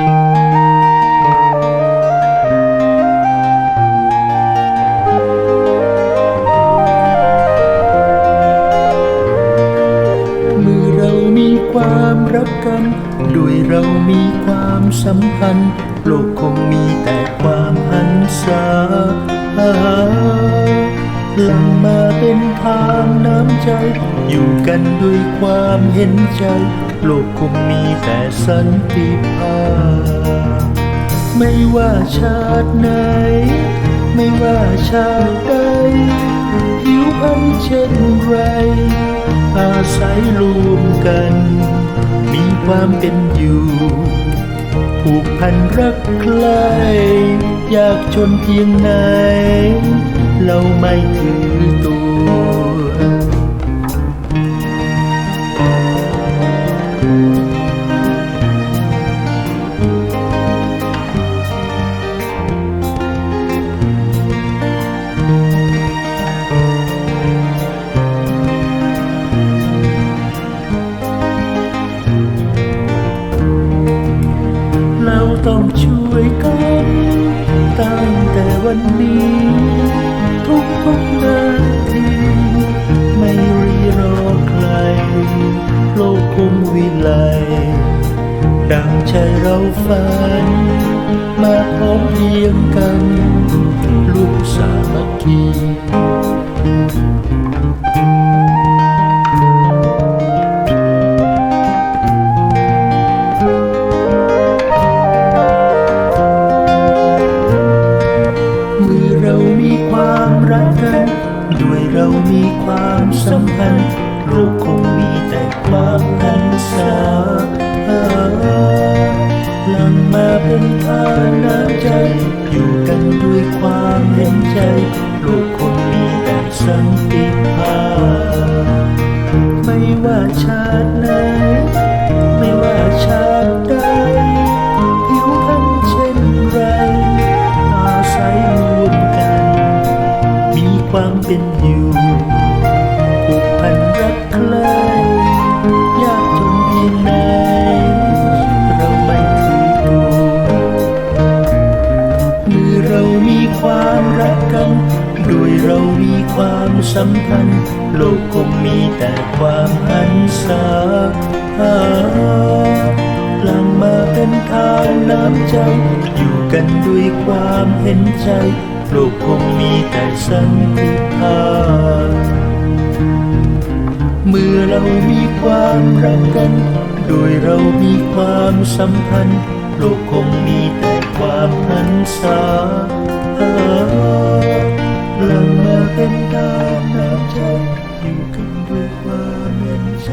เมื่อเรามีความรักกัน ด้วยเรามีความสัมพันธ์ โลกคงมีแต่ความหันษาหลังมาเป็นทางน้ำใจ อยู่กันด้วยความเห็นใจ โลกคงมีแต่สันติภาพ ว่าชาติไหน ไม่ว่าชาติใดผิวพันเช่นไร อาศัยรวมกัน มีความเป็นอยู่ผูกพันรักใครอยากจนเพียงไหน เราไม่ถือตัว ต้องช่วยกันตั้งแต่วันนี้ ทุกทุกนาทีไม่รีรอใคร โลกคงวิไลดังใจเราฝัน มาพร้อมเพียงกัน ลูกสามัคคี รักกันด้วยเรามีความสัมพันธ์โลกคงมีแต่ความ ความเป็นอยู่ผูกพันรักใครยากจนเพียงไหนเราไม่ถือตัวเมื่อเรามีความรักกันด้วยเรามีความสัมพันธ์ โลกคงมีแต่ความหันษาหลังมาเป็นทางน้ำใจ อยู่กันด้วยความเห็นใจ โลกคงมีแต่สันติภาพเมื่อเรามีความรักกัน โดยเรามีความสัมพันธ์ โลกคงมีแต่ความหันษาหลังมาเป็นดาวน้ำใจอยู่กันด้วยความเห็นใจ